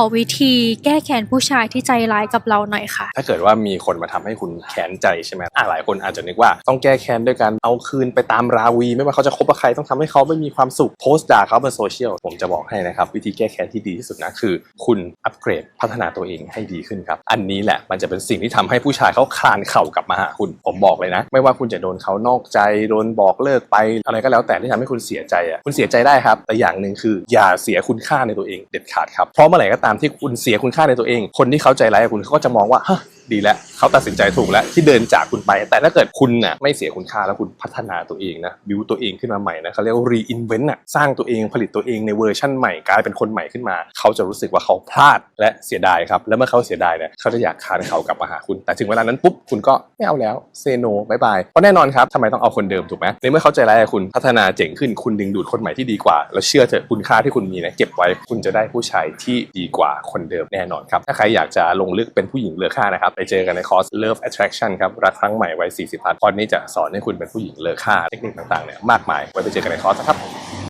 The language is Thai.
อวิธีแก้แค้นผู้ชายที่ใจร้ายกับเราหน่อยค่ะ ถ้าเกิดว่ามีคนมาทำให้คุณแค้นใจใช่ไหมอะหลายคนอาจจะนึกว่าต้องแก้แค้นด้วยการเอาคืนไปตามราวี ไม่ว่าเขาจะคบกับใครต้องทำให้เขาไม่มีความสุขโพสต์ด่าเขาบนโซเชียลผมจะบอกให้นะครับ วิธีแก้แค้นที่ดีที่สุดนะคือ คุณอัปเกรดพัฒนาตัวเองให้ดีขึ้นครับ อันนี้แหละมันจะเป็นสิ่งที่ทำให้ผู้ชายเขาคลานเข่ากลับมาหาคุณ ผมบอกเลยนะ ไม่ว่าคุณจะโดนเขานอกใจโดนบอกเลิกไป อะไรก็แล้วแต่ที่ทำให้คุณเสียใจอะคุณเสียใจได้ครับแต่อย่างหนึ่งคืออย่าเสียคุณค่าในตัวเองเด็ดขาดครับเพราะเมื่อไหร่ก็ตามที่คุณเสียคุณค่าในตัวเอง คนที่เขาใจร้ายกับคุณเขาก็จะมองว่าฮะ ดีแล้วเขาตัดสินใจถูกแล้วที่เดินจากคุณไป แต่ถ้าเกิดคุณน่ะไม่เสียคุณค่าแล้วคุณพัฒนาตัวเองนะบิวตัวเองขึ้นมาใหม่นะเขาเรียกว่า reinvent น่ะสร้างตัวเองผลิตตัวเองในเวอร์ชั่นใหม่กลายเป็นคนใหม่ขึ้นมา เขาจะรู้สึกว่าเขาพลาดและเสียดายครับ แล้วเมื่อเขาเสียดายเนี่ยเขาจะอยากคานเขากลับมาหาคุณ แต่ถึงเวลานั้นปุ๊บคุณก็ไม่เอาแล้วเซโนบายบายเพราะแน่นอนครับทำไมต้องเอาคนเดิมถูกไหมในเมื่อเขาใจร้ายคุณพัฒนาเจ๋งขึ้นคุณดึงดูดคนใหม่ที่ดีกว่า แล้วเชื่อเถอะคุณค่าที่คุณมีนี่ยเก็บไว้คุณจะได้ผู้ชายที่ดีกว่าคนเดิมแน่นอนครับถ้าใครอยากจะลงลึกเป็นผู้หญิงเลอค่านะครับไปเจอกันในคอร์ส Love Attraction ครับ รักครั้งใหม่วัย40พันคอร์สนี้จะสอนให้คุณเป็นผู้หญิงเลอค่าเทคนิคต่างๆเนี่ยมากมายไว้ไปเจอกันในคอร์สครับ